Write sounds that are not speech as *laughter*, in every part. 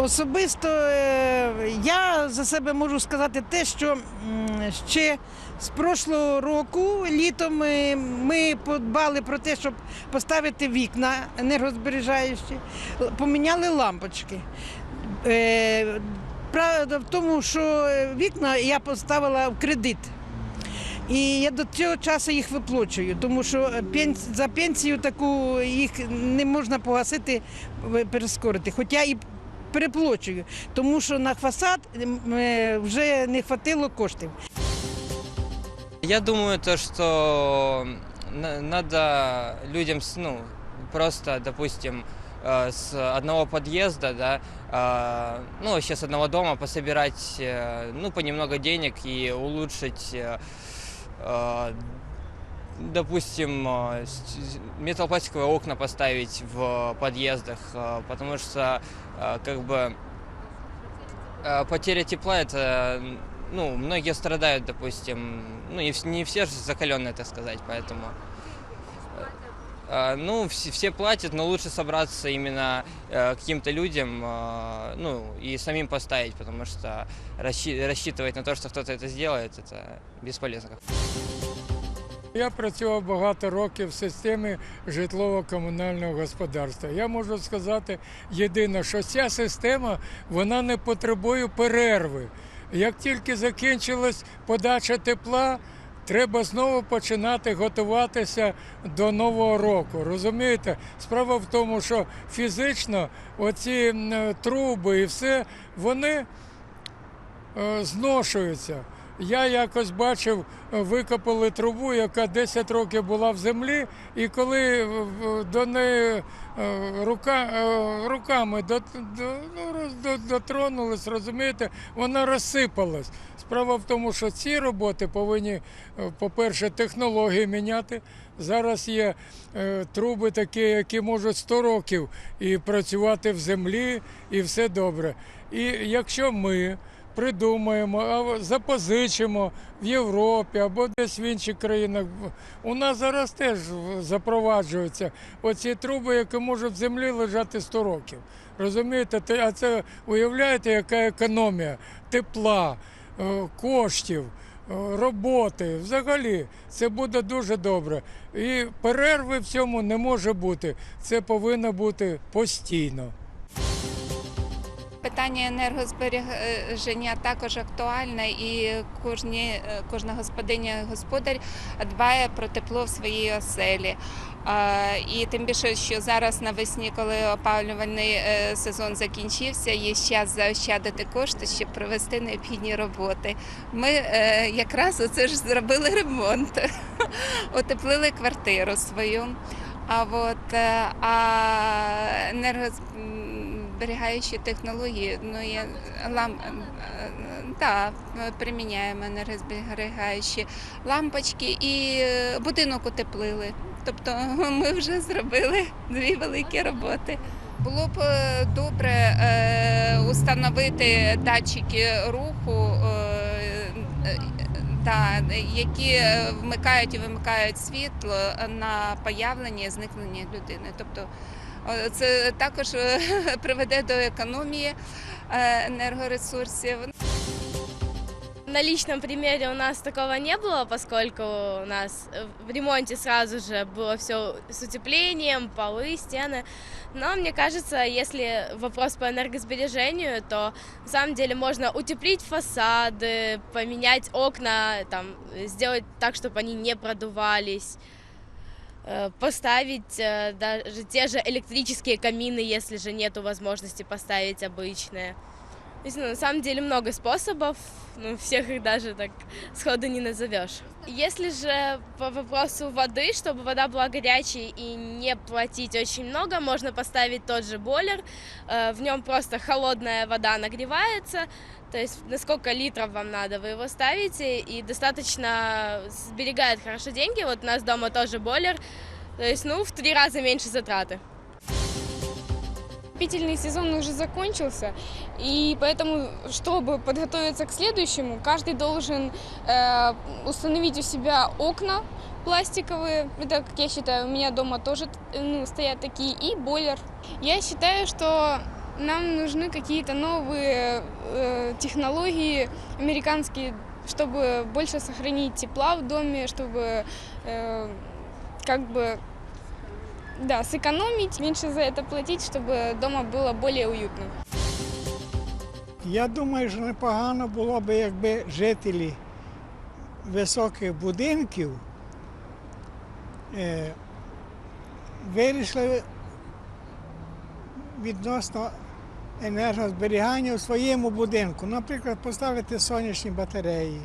Особисто е, я за себе можу сказати те, що ще з прошлого року літом е, ми подбали про те, щоб поставити вікна енергозбережаючі, поміняли лампочки. Е, Правда в тому, що вікна я поставила в кредит. І я до цього часу їх виплачую, тому що за пенсію таку їх не можна погасити, перескорити. Хоча і переплачую, тому що на фасад вже не хватило коштів. Я думаю, то, что на- надо людям, ну, просто, допустим, э, с одного подъезда, да, э, ну, вообще с одного дома пособирать, э, ну, понемногу денег и улучшить, допустим, э, металлопластиковые окна поставить в подъездах, э, потому что, э, как бы, потеря тепла это ну, многие страдают, допустим, ну, не, не все же закаленные, так сказать, поэтому... Ну, все, платят, но лучше собраться именно э, каким-то людям, ну, и самим поставить, потому что рассчитывать на то, что кто-то это сделает, это бесполезно. Я працював багато років в системі житлово-комунального господарства. Я можу сказати єдине, що ця система вона не потребує перерви. Як тільки закінчилась подача тепла, треба знову починати готуватися до нового року. Розумієте? Справа в тому, що фізично оці труби і все, вони е, зношуються. Я якось бачив, викопали трубу, яка 10 років була в землі, і коли е, до неї е, рука, е, руками до, до, ну, дотронулись, розумієте, вона розсипалась. Справа в тому, що ці роботи повинні, по-перше, технології міняти. Зараз є труби такі, які можуть 100 років і працювати в землі, і все добре. І якщо ми придумаємо, а запозичимо в Європі або десь в інших країнах. У нас зараз теж запроваджуються оці труби, які можуть в землі лежати 100 років. Розумієте, а це уявляєте, яка економія тепла, е, коштів. е, Роботи взагалі це буде дуже добре. І перерви в цьому не може бути. Це повинно бути постійно. Питання енергозбереження також актуальне, і кожні, е, кожна господиня господар дбає про тепло в своїй оселі. І тим більше, що зараз навесні, коли опалювальний е, сезон закінчився, є час заощадити кошти, щоб провести необхідні роботи. Ми е, якраз оце ж зробили ремонт, *laughs* утеплили квартиру свою. А от а енергозберігаючі технології, ну я лам да, приміняємо енергозберігаючі лампочки і е, будинок утеплили. Тобто *laughs* ми вже зробили дві великі роботи. Було б е, добре е, установити датчики руху, е, е, да, які е, вмикають і вимикають світло на появлення і зникнення людини. Тобто е, це також е, *laughs* приведе до економії е, енергоресурсів. На личном примере у нас такого не было, поскольку у нас в ремонте сразу же было все с утеплением, полы, стены. Но мне кажется, если вопрос по энергосбережению, то на самом деле можно утеплить фасады, поменять окна, там, сделать так, чтобы они не продувались э, поставить э, даже те же электрические камины, если же нету возможности поставить обычные. То есть, ну, на самом деле много способов, ну, всех их даже так сходу не назовешь. Если же по вопросу воды, чтобы вода была горячей и не платить очень много, можно поставить тот же бойлер, э, в нем просто холодная вода нагревается, то есть на сколько литров вам надо, вы его ставите, и достаточно сберегает хорошо деньги. Вот у нас дома тоже бойлер, то есть, ну, в три раза меньше затраты. Отопительный сезон уже закончился, и поэтому, чтобы подготовиться к следующему, каждый должен э, установить у себя окна пластиковые. Это, как я считаю, у меня дома тоже э, ну, стоят такие, и бойлер. Я считаю, что нам нужны какие-то новые э, технологии американские, чтобы больше сохранить тепла в доме, чтобы э, как бы да, сэкономить, меньше за это платить, чтобы дома было более уютно. Я думаю, що непогано було б, якби жителі високих будинків е, вирішили відносно енергозберігання у своєму будинку. Наприклад, поставити сонячні батареї.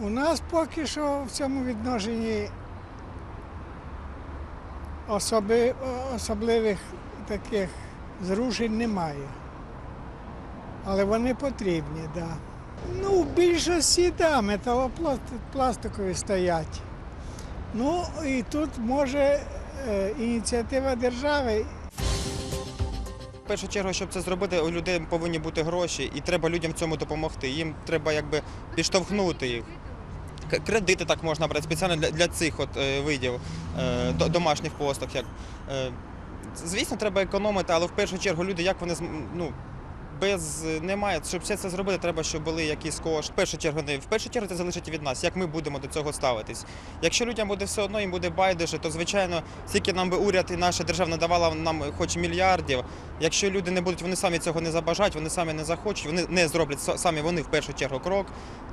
У нас поки що в цьому відношенні особи, особливих таких зрушень немає. Але вони потрібні, так. Да. Ну, в більшості, да, металопластикові стоять. Ну і тут може е, ініціатива держави першу чергу, щоб це зробити, у людей повинні бути гроші, і треба людям в цьому допомогти. Їм треба якби підштовхнути їх. Кредити так можна брати спеціально для, для цих от е, видів е, до- домашніх послуг. Як, е, звісно, треба економити, але в першу чергу люди, як вони ну, без немає, щоб все це зробити, треба, щоб були якісь кошти. В першу чергу не в першу чергу це залежить від нас, як ми будемо до цього ставитись. Якщо людям буде все одно, їм буде байдуже, то звичайно, скільки нам би уряд і наша держава надавала нам хоч мільярдів. Якщо люди не будуть, вони самі цього не забажають, вони самі не захочуть, вони не зроблять самі вони в першу чергу крок,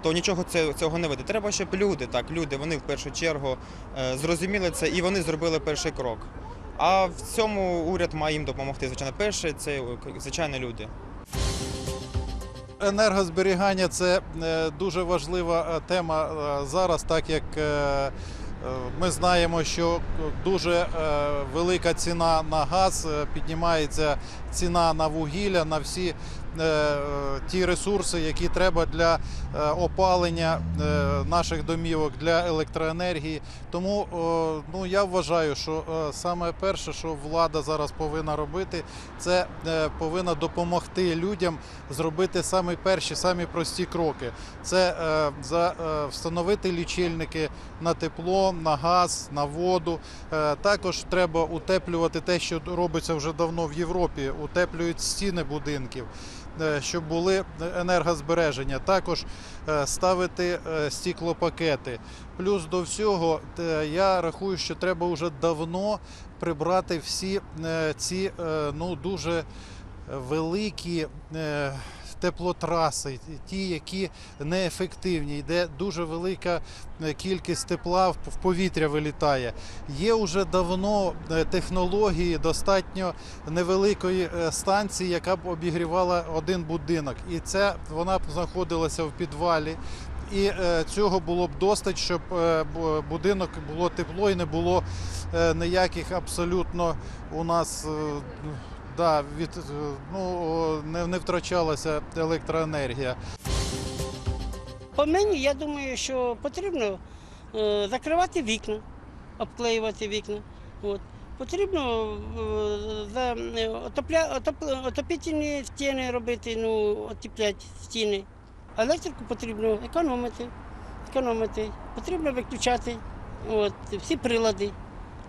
то нічого цього не вийде. Треба, щоб люди, так, люди, вони в першу чергу е, зрозуміли це і вони зробили перший крок. А в цьому уряд має їм допомогти. Звичайно, перше це звичайно люди. Енергозберігання це е, дуже важлива е, тема е, зараз, так як ми знаємо, що дуже велика ціна на газ, піднімається ціна на вугілля, на всі ті ресурси, які треба для е, опалення е, наших домівок, для електроенергії. Тому ну, я вважаю, що е, саме перше, що влада зараз повинна робити, це е, повинна допомогти людям зробити самі перші, самі прості кроки. Це е, за, е, встановити лічильники на тепло, на газ, на воду. Е, також треба утеплювати те, що робиться вже давно в Європі. Утеплюють стіни будинків. Е, Щоб були енергозбереження, також е, ставити е, стіклопакети. Плюс до всього, я рахую, що треба вже давно прибрати всі ці ну дуже великі теплотраси, ті, які неефективні, де дуже велика е, кількість тепла в повітря вилітає. Є вже давно е, технології достатньо невеликої е, станції, яка б обігрівала один будинок. І це вона б знаходилася в підвалі. І цього було б достать, щоб будинок було тепло і не було ніяких абсолютно у нас да, від, ну, не, не втрачалася електроенергія. По мені, я думаю, що потрібно е, закривати вікна, обклеювати вікна. От. Потрібно е, за, е, отопля, отоп, отопительні стіни робити, ну, отепляти стіни. Електрику потрібно економити, економити. Потрібно виключати от, всі прилади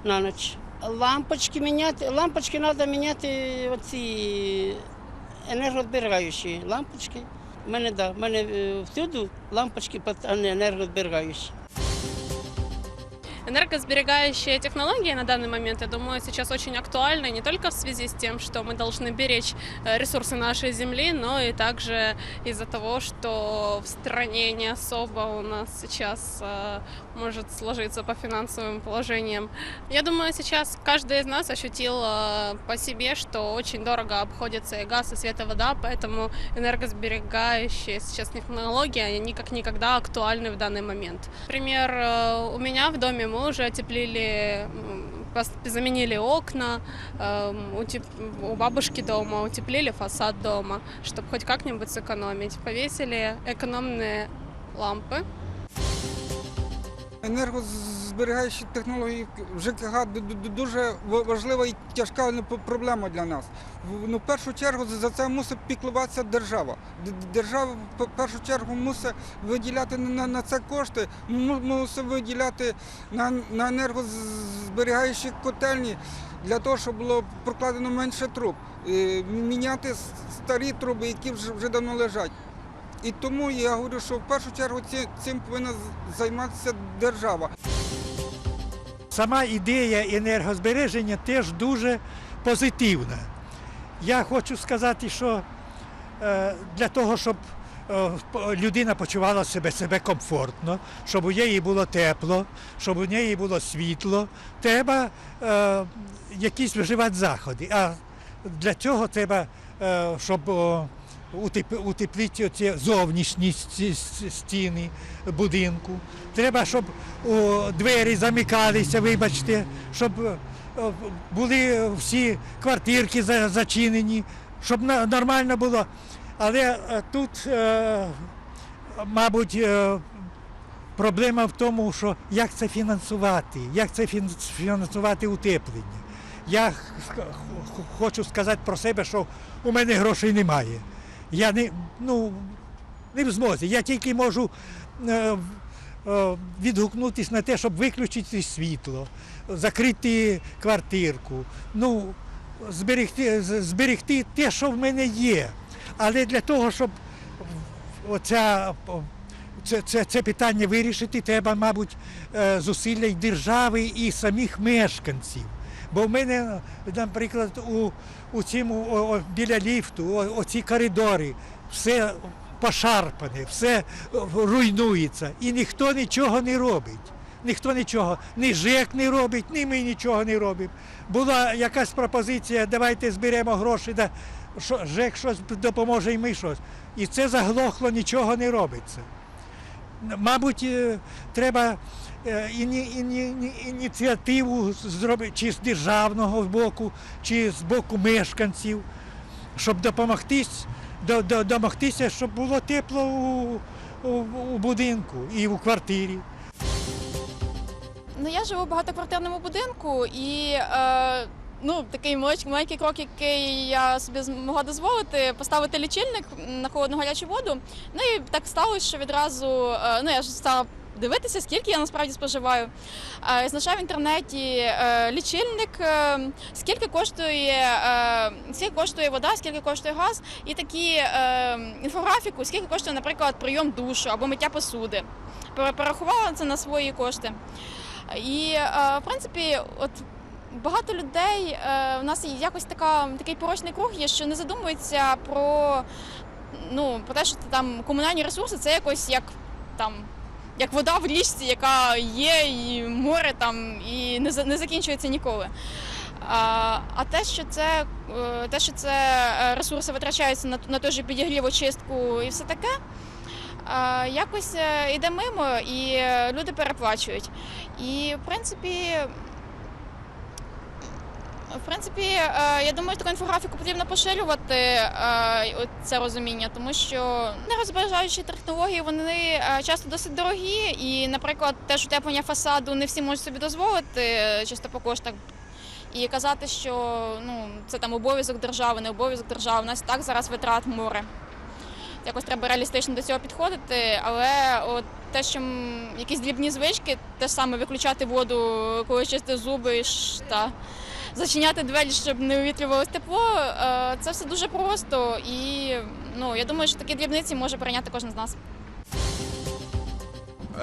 на ніч. Лампочки міняти, лампочки треба міняти оці енергозберігаючі лампочки. У мене, да, в мене е, всюди лампочки енергозберігаючі. Энергосберегающие технологии на данный момент, я думаю, сейчас очень актуальны не только в связи с тем, что мы должны беречь э, ресурсы нашей Земли, но и также из-за того, что в стране не особо у нас сейчас э, может сложиться по финансовым положениям. Я думаю, сейчас каждый из нас ощутил э, по себе, что очень дорого обходится и газ, и свет, и вода, поэтому энергосберегающие сейчас технологии, они как никогда актуальны в данный момент. Например, у меня в доме мы уже отеплили, м, пос- заменили окна, эм, утеп- у бабушки дома утеплили фасад дома, чтобы хоть как-нибудь сэкономить. Повесили экономные лампы, Енергозберігаючі технології в ЖКГ ду- ду- ду- дуже важлива і тяжка ну, проблема для нас. Ну, в першу чергу за- це мусить піклуватися держава. Держава в першу чергу мусить виділяти на, це кошти, мусить виділяти на, енергозберігаючі котельні для того, щоб було прокладено менше труб. міняти старі труби, які вже, вже давно лежать. І тому я говорю, що в першу чергу цим повинна займатися держава. Сама ідея енергозбереження теж дуже позитивна. Я хочу сказати, що е, для того, щоб е, людина почувала себе, себе комфортно, щоб у неї було тепло, щоб у неї було світло, треба е, якісь вживати заходи. А для цього треба, е, щоб о, утеп- утеплити ці зовнішні стіни будинку. Треба, щоб двері замикалися, вибачте, щоб е, були всі квартирки зачинені, щоб нормально було. Але е, тут, е, мабуть, проблема в тому, що як це фінансувати, як це фінансувати утеплення. Я хочу сказати про себе, що у мене грошей немає. Я не, ну, не в змозі. Я тільки можу е, е, відгукнутися на те, щоб виключити світло, закрити квартирку, ну, зберегти, зберегти те, що в мене є. Але для того, щоб оця, це, це, це питання вирішити, треба, мабуть, е, зусилля й держави і самих мешканців. Бо в мене, наприклад, у, у цьому біля ліфту, оці коридори, все пошарпане, все руйнується, і ніхто нічого не робить. Ніхто нічого, ні ЖЕК не робить, ні ми нічого не робимо. Була якась пропозиція, давайте зберемо гроші, да, ЖЕК щось допоможе і ми щось. І це заглохло, нічого не робиться. Мабуть, е, треба е, іні, іні, іні, ініціативу зробити чи з державного боку, чи з боку мешканців, щоб допомогтись, до, до, домогтися, щоб було тепло у, у, у будинку і у квартирі. Ну, я живу в багатоквартирному будинку і е, ну, такий маленький, крок, який я собі змогла дозволити, поставити лічильник на холодну гарячу воду. Ну і так сталося, що відразу е, ну, я ж стала дивитися, скільки я насправді споживаю. Е, знайшла в інтернеті е, лічильник, скільки коштує, скільки коштує вода, скільки коштує газ, і такі інфографіку, скільки коштує, наприклад, прийом душу або миття посуди. Пере- Перерахувала це на свої кошти. І в принципі, от багато людей е, у нас якось така такий порочний круг є, що не задумуються про, ну, про те, що там комунальні ресурси це якось як там. Як вода в річці, яка є, і море там, і не, не закінчується ніколи. А, а те, що це, е, те, що це е, ресурси витрачаються на, на той же підігрів, очистку і все таке, е, якось е, йде мимо, і е, люди переплачують. І в принципі. В принципі, е, я думаю, таку інфографіку потрібно поширювати е, це розуміння, тому що нерозбережаючі технології вони е, часто досить дорогі, і, наприклад, теж утеплення фасаду не всі можуть собі дозволити чисто по коштах. І казати, що ну це там обов'язок держави, не обов'язок держави. У нас так зараз витрат море. Якось треба реалістично до цього підходити, але от те, що якісь дрібні звички, те саме виключати воду, коли чистиш зуби та зачиняти двері, щоб не увітрювалось тепло, е, це все дуже просто. І ну я думаю, що такі дрібниці може прийняти кожен з нас.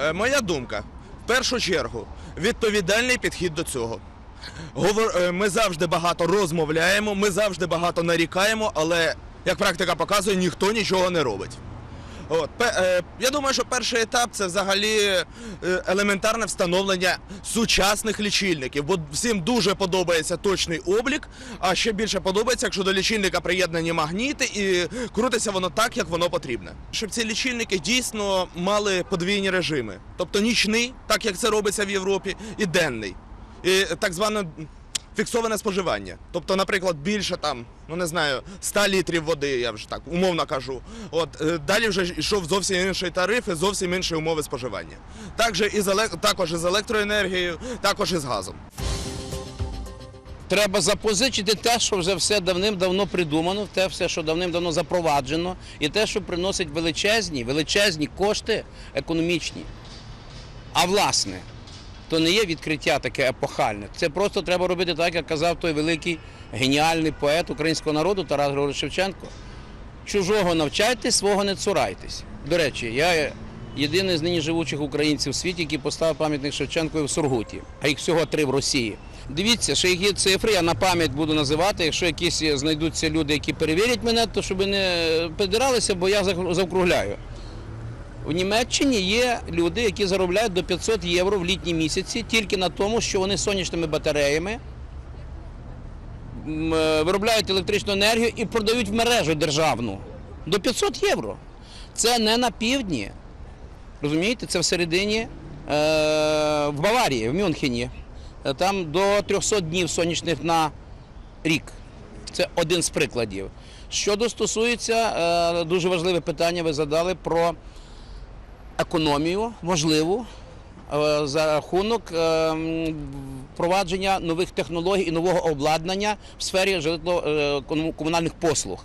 Е, Моя думка. В першу чергу, відповідальний підхід до цього. Е, Ми завжди багато розмовляємо, ми завжди багато нарікаємо, але, як практика показує, ніхто нічого не робить. От, е, я думаю, що перший етап це взагалі е, елементарне встановлення сучасних лічильників, бо всім дуже подобається точний облік, а ще більше подобається, якщо до лічильника приєднані магніти і крутиться воно так, як воно потрібне. Щоб ці лічильники дійсно мали подвійні режими, тобто нічний, так як це робиться в Європі, і денний. І так зване фіксоване споживання. Тобто, наприклад, більше там, ну не знаю, 100 літрів води, я вже так умовно кажу. От е, далі вже йшов зовсім інший тариф і зовсім інші умови споживання. Також і з елек- також і з електроенергією, також і з газом. Треба запозичити те, що вже все давним-давно придумано, те все, що давним-давно запроваджено, і те, що приносить величезні, величезні кошти економічні. А власне, то не є відкриття таке епохальне. Це просто треба робити так, як казав той великий геніальний поет українського народу Тарас Григорович Шевченко. Чужого навчайтесь, свого не цурайтесь. До речі, я єдиний з нині живучих українців у світі, який поставив пам'ятник Шевченкові в Сургуті, а їх всього три в Росії. Дивіться, ще їх є цифри, я на пам'ять буду називати. Якщо якісь знайдуться люди, які перевірять мене, то щоб не придиралися, бо я зак- У Німеччині є люди, які заробляють до 500 євро в літні місяці тільки на тому, що вони сонячними батареями е, виробляють електричну енергію і продають в мережу державну. До 500 євро. Це не на півдні. Розумієте, це всередині е, в Баварії, в Мюнхені. Е, Там до 300 днів сонячних на рік. Це один з прикладів. Щодо стосується, е, дуже важливе питання ви задали про економію можливу е, за рахунок е, впровадження нових технологій і нового обладнання в сфері житлово-комунальних послуг.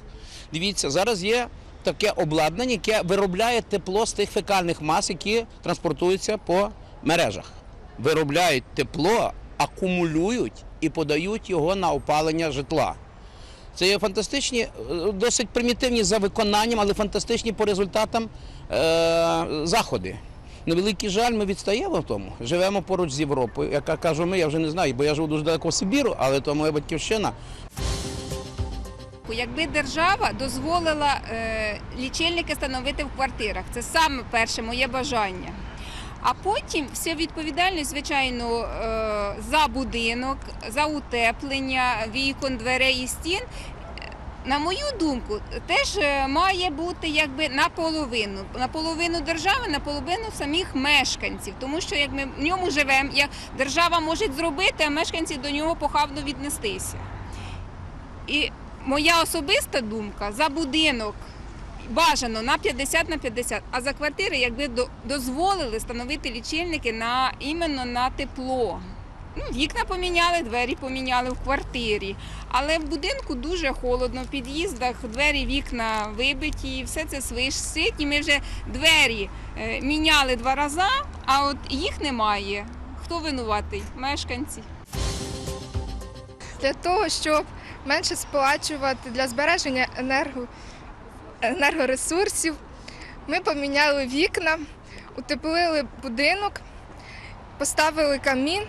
Дивіться, зараз є таке обладнання, яке виробляє тепло з тих фекальних мас, які транспортуються по мережах. Виробляють тепло, акумулюють і подають його на опалення житла. Це є фантастичні, е, досить примітивні за виконанням, але фантастичні по результатам е, заходи. На великий жаль, ми відстаємо в тому. Живемо поруч з Європою. Яка кажу ми, я вже не знаю, бо я живу дуже далеко в Сибіру, але то моя батьківщина. Якби держава дозволила е, лічильники встановити в квартирах, це саме перше моє бажання. А потім вся відповідальність, звичайно, е, за будинок, за утеплення вікон, дверей і стін. На мою думку, теж е, має бути якби наполовину. Наполовину держави, наполовину самих мешканців. Тому що як ми в ньому живемо, держава може зробити, а мешканці до нього похабно віднестися. І моя особиста думка за будинок бажано на 50 на 50, а за квартири, якби дозволили встановити лічильники на іменно на тепло. Ну, вікна поміняли, двері поміняли в квартирі. Але в будинку дуже холодно, в під'їздах двері, вікна вибиті, все це свищить. І ми вже двері е, міняли два рази, а от їх немає. Хто винуватий? Мешканці. Для того, щоб менше сплачувати для збереження енерго, енергоресурсів, ми поміняли вікна, утеплили будинок, поставили камін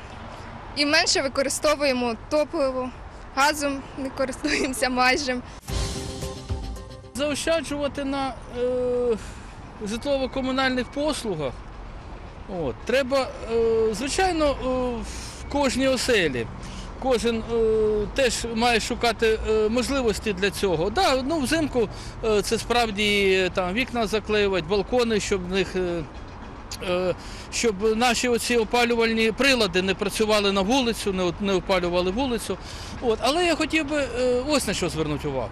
і менше використовуємо топливо, газом не користуємося майже. заощаджувати на е, житлово-комунальних послугах. От. Треба, е, звичайно, е, в кожній оселі. Кожен е, теж має шукати е, можливості для цього. Да, ну, взимку е, це справді е, там, вікна заклеювати, балкони, щоб них. Е, е, щоб наші оці опалювальні прилади не працювали на вулицю, не, не опалювали вулицю. От. Але я хотів би е, ось на що звернути увагу.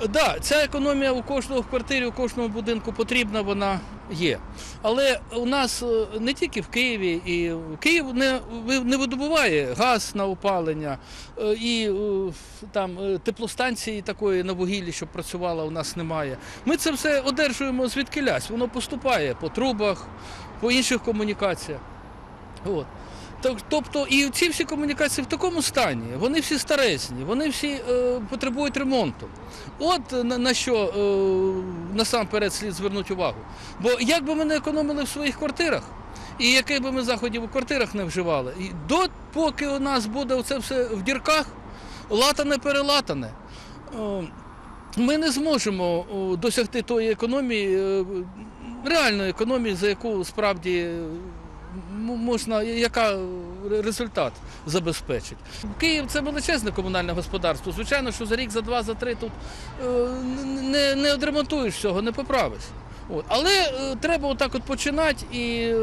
Так, да, ця економія у кожного квартирі, у кожному будинку потрібна, вона є. Але у нас е, не тільки в Києві, і Київ не, не видобуває газ на опалення, е, і е, там теплостанції такої на вугіллі, щоб працювала, у нас немає. Ми це все одержуємо звідкилясь, воно поступає по трубах, по інших комунікаціях. От. Тобто і ці всі комунікації в такому стані, вони всі старезні, вони всі е, потребують ремонту. От на, на що е, насамперед слід звернути увагу. Бо як би ми не економили в своїх квартирах, і яких би ми заходів у квартирах не вживали, і до поки у нас буде оце все в дірках, латане перелатане, е, ми не зможемо досягти тої економії, е, реальної економії, за яку справді можна, яка результат забезпечить. Київ це величезне комунальне господарство. Звичайно, що за рік, за два, за три тут е, не, не одремонтуєш всього, не поправиш. От. Але е, треба отак от починати і. е,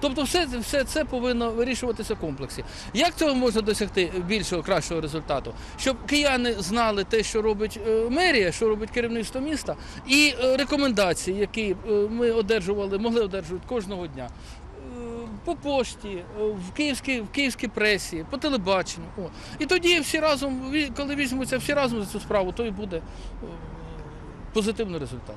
Тобто все, все це повинно вирішуватися в комплексі. Як цього можна досягти більшого, кращого результату? Щоб кияни знали те, що робить е, мерія, що робить керівництво міста, і е, рекомендації, які е, ми одержували, могли одержувати кожного дня. По пошті, е, в київській, в київській пресі, по телебаченню. О. І тоді всі разом, коли візьмуться всі разом за цю справу, то і буде е, позитивний результат.